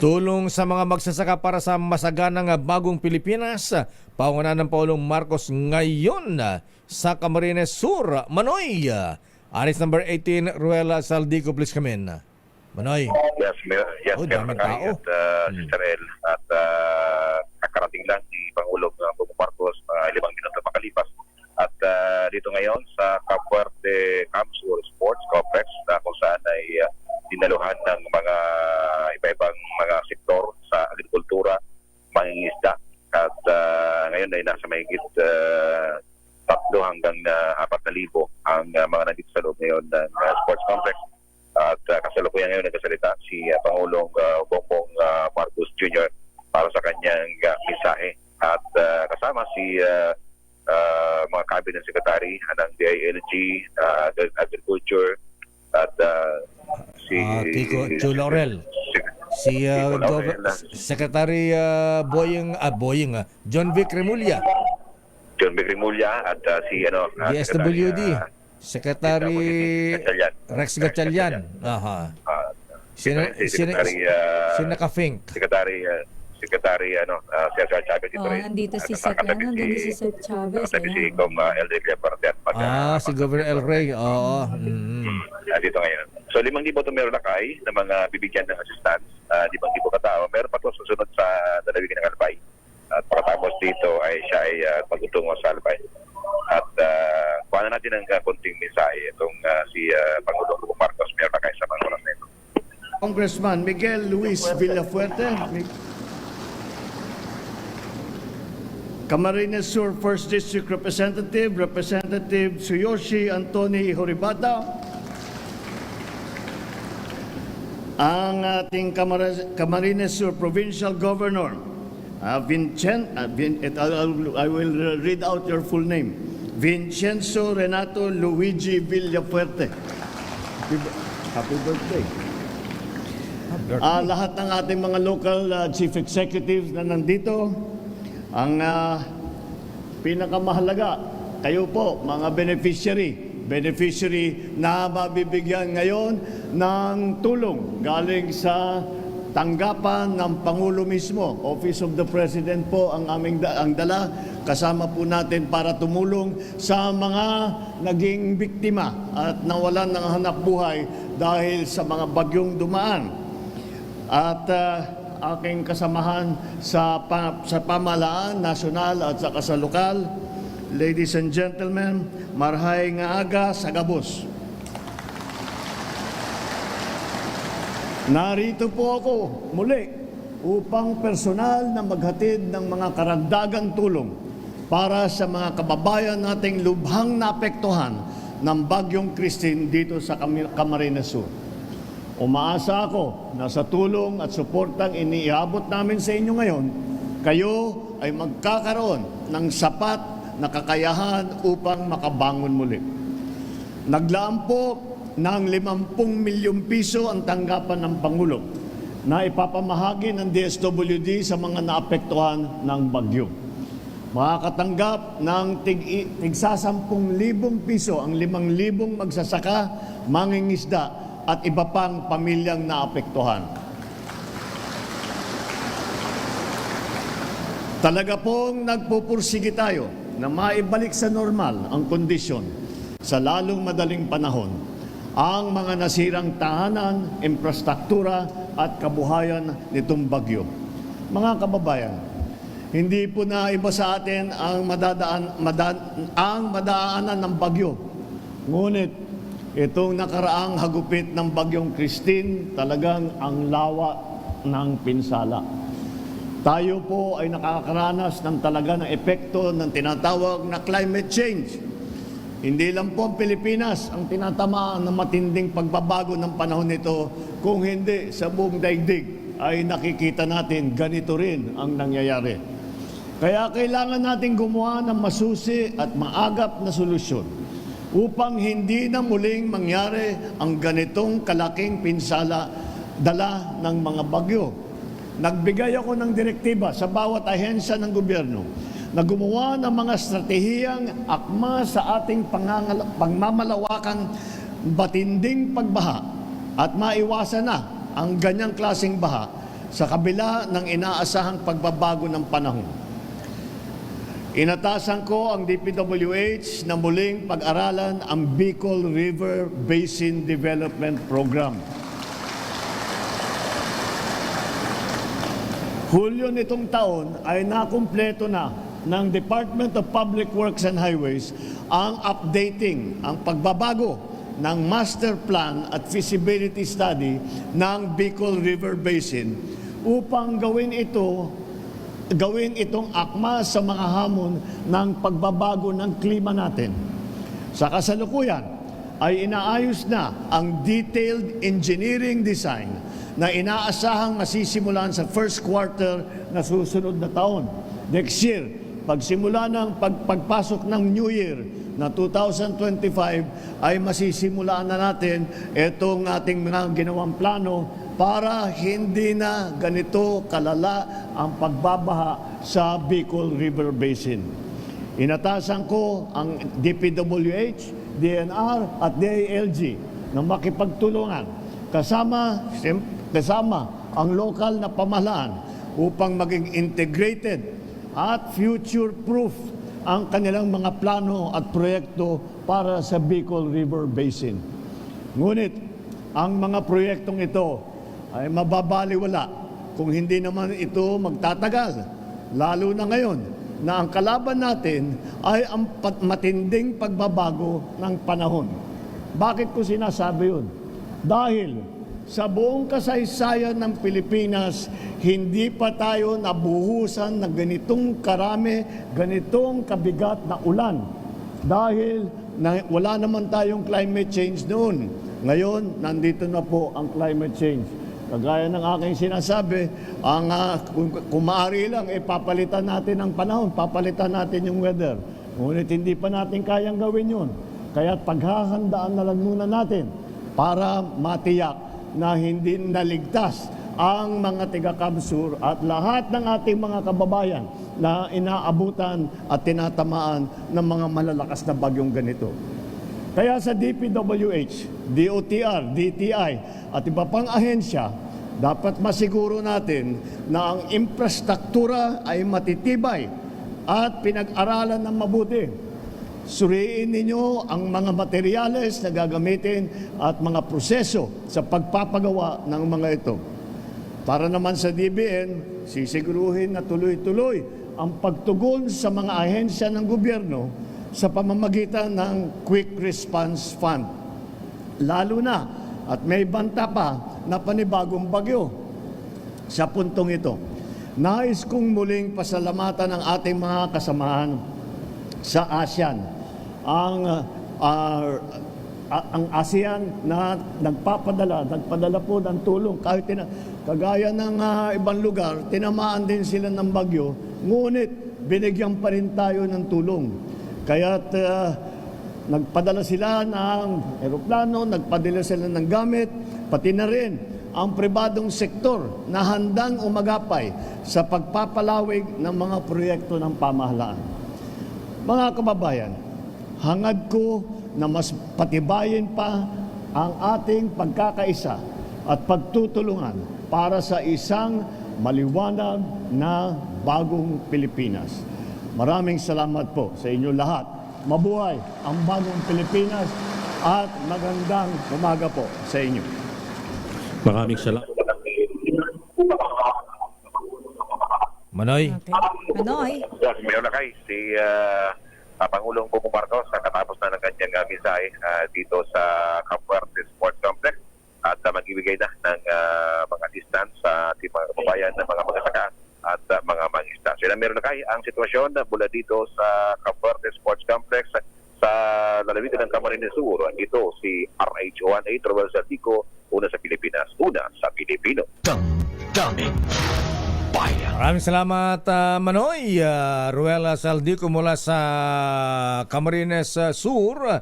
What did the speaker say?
Tulong sa mga magsasaka para sa masaganang bagong Pilipinas. Paungana ng Paulong Marcos ngayon sa Camarines Sur, Manoy. Aris number 18, Ruela Saldico, please come in. Manoy. Yes, yes, Oh, Makay tao. at uh, Hmm. Sister El. At uh, kakarating lang ni Pangulong uh, Marcos mga limang minuto makalipas. At uh, dito ngayon sa hanggang uh, na libo ang uh, mga nandito sa loob ngayon ng uh, sports complex. At uh, kasalukuyan ngayon nagkasalita si uh, Pangulong uh, Bongbong uh, Marcos Jr. para sa kanyang uh, mensahe. At uh, kasama si uh, uh, mga cabinet secretary ng DILG, uh, Ag- Agriculture, at uh, si... Ah, Kiko Chu Laurel. Si uh, Kiko Laurel, ah. Secretary uh, Boying, ah, Boying, ah, John Vic Remulla, John B. Grimulya at uh, si ano... uh, DSWD, Secretary, Secretary uh, Gatchalian. Rex Gatchalian. Aha. Uh, si Secretary, uh, sino ka-fink? Secretary, uh, Secretary, ano, uh, Cesar Chavez ito Oh, nandito si ano, nandito si Sec Chavez. Nakatabi si Eldrick Leparte at mag- Ah, si Governor El Rey. Oo. Mm. Ah, dito ngayon. So, limang libo ito meron na mga bibigyan ng assistance. Uh, limang libo katao. Meron pa ito susunod sa dalawigan ng Albay. At pagkatapos dito ay siya ay uh, magtutungo sa Albay. At uh, kuha na natin ng uh, konting mensahe itong uh, si uh, Pangulong Marcos meron lakay sa mga oras na ito. Congressman Miguel Luis Villafuerte. Camarines Sur 1st District Representative, Representative Tsuyoshi Antoni Horibata. Ang ating Camar- Camarines Sur Provincial Governor, uh, Vincent, uh, Vin, I'll- I will read out your full name. Vincenzo Renato Luigi Villafuerte. Happy, birthday. Ah, lahat ng ating mga local ah, chief executives na nandito, ang ah, pinakamahalaga, kayo po, mga beneficiary, beneficiary na mabibigyan ngayon ng tulong galing sa tanggapan ng Pangulo mismo. Office of the President po ang aming da- ang dala. Kasama po natin para tumulong sa mga naging biktima at nawalan ng hanap buhay dahil sa mga bagyong dumaan at ah, aking kasamahan sa, pa, sa pamalaan, nasyonal at saka sa lokal. Ladies and gentlemen, marhay nga aga sa gabos. Narito po ako muli upang personal na maghatid ng mga karagdagang tulong para sa mga kababayan nating lubhang naapektuhan ng Bagyong Christine dito sa Cam- Camarines Sur. Umaasa ako na sa tulong at suportang iniabot namin sa inyo ngayon, kayo ay magkakaroon ng sapat na kakayahan upang makabangon muli. Naglaan ng 50 milyong piso ang tanggapan ng Pangulo na ipapamahagi ng DSWD sa mga naapektuhan ng bagyo. Makakatanggap ng tig, tig 10,000 piso ang 5,000 magsasaka, mangingisda at iba pang pamilyang naapektuhan. Talaga pong nagpupursige tayo na maibalik sa normal ang kondisyon sa lalong madaling panahon ang mga nasirang tahanan, infrastruktura at kabuhayan nitong bagyo. Mga kababayan, hindi po na iba sa atin ang madadaan mada- ang madaanan ng bagyo. Ngunit itong nakaraang hagupit ng bagyong Christine talagang ang lawa ng pinsala. Tayo po ay nakakaranas ng talaga ng epekto ng tinatawag na climate change. Hindi lang po ang Pilipinas ang tinatamaan ng matinding pagbabago ng panahon nito, kung hindi sa buong daigdig ay nakikita natin ganito rin ang nangyayari. Kaya kailangan natin gumawa ng masusi at maagap na solusyon upang hindi na muling mangyari ang ganitong kalaking pinsala dala ng mga bagyo. Nagbigay ako ng direktiba sa bawat ahensya ng gobyerno na gumawa ng mga estratehiyang akma sa ating pagmamalawakang batinding pagbaha at maiwasan na ang ganyang klaseng baha sa kabila ng inaasahang pagbabago ng panahon. Inatasan ko ang DPWH na muling pag-aralan ang Bicol River Basin Development Program. Hulyo nitong taon ay nakumpleto na ng Department of Public Works and Highways ang updating, ang pagbabago ng master plan at feasibility study ng Bicol River Basin upang gawin ito gawin itong akma sa mga hamon ng pagbabago ng klima natin. Sa kasalukuyan ay inaayos na ang detailed engineering design na inaasahang masisimulan sa first quarter na susunod na taon. Next year, pagsimula ng pag, pagpasok ng New Year na 2025 ay masisimulaan na natin itong ating mga ginawang plano para hindi na ganito kalala ang pagbabaha sa Bicol River Basin. Inatasan ko ang DPWH, DNR at DILG na makipagtulungan kasama, kasama ang lokal na pamahalaan upang maging integrated at future-proof ang kanilang mga plano at proyekto para sa Bicol River Basin. Ngunit ang mga proyektong ito ay mababaliwala kung hindi naman ito magtatagal. Lalo na ngayon na ang kalaban natin ay ang matinding pagbabago ng panahon. Bakit ko sinasabi yun? Dahil sa buong kasaysayan ng Pilipinas, hindi pa tayo nabuhusan ng ganitong karami, ganitong kabigat na ulan. Dahil na, wala naman tayong climate change noon. Ngayon, nandito na po ang climate change. Kagaya ng aking sinasabi, ang, ah, kung, kung maaari lang, eh, natin ang panahon, papalitan natin yung weather. Ngunit hindi pa natin kayang gawin yun. Kaya paghahandaan na lang muna natin para matiyak na hindi naligtas ang mga tiga-Kamsur at lahat ng ating mga kababayan na inaabutan at tinatamaan ng mga malalakas na bagyong ganito. Kaya sa DPWH, DOTR, DTI at iba pang ahensya, dapat masiguro natin na ang infrastruktura ay matitibay at pinag-aralan ng mabuti. Suriin ninyo ang mga materyales na gagamitin at mga proseso sa pagpapagawa ng mga ito. Para naman sa DBN, sisiguruhin na tuloy-tuloy ang pagtugon sa mga ahensya ng gobyerno sa pamamagitan ng Quick Response Fund. Lalo na at may banta pa na panibagong bagyo sa puntong ito. Nais kong muling pasalamatan ang ating mga kasamahan sa ASEAN. Ang ah, ang ASEAN na nagpapadala, nagpadala po ng tulong kahit tina, kagaya ng ah, ibang lugar, tinamaan din sila ng bagyo, ngunit binigyan pa rin tayo ng tulong. Kaya nagpadala sila ng eroplano, nagpadala sila ng gamit, pati na rin ang pribadong sektor na handang umagapay sa pagpapalawig ng mga proyekto ng pamahalaan. Mga kababayan, hangad ko na mas patibayin pa ang ating pagkakaisa at pagtutulungan para sa isang maliwanag na bagong Pilipinas. Maraming salamat po sa inyo lahat. Mabuhay ang bagong Pilipinas at magandang umaga po sa inyo. Maraming salamat. Manoy, Manoy. Yes, Mayor Lakay, si ah, ah, Pangulong Bongbong Marcos sa katapos na ng kanyang uh, mensahe ah, dito sa Camp Fuerte Sports Complex at uh, magbibigay na ng ah, mga distance sa ating mga kababayan ng mga magsasaka at ah, mga mangisda. So ang Mayor Lakay, ang sitwasyon na mula dito sa Camp Fuerte Sports Complex sa lalawigan ng Camarines Sur. Dito si RH1A Trobel Saltico, una sa Pilipinas, una sa Pilipino. Damdamin. Bayan. maraming salamat ah, Manoy. Ah, Ruela Saldico mula sa Camarines ah, Sur.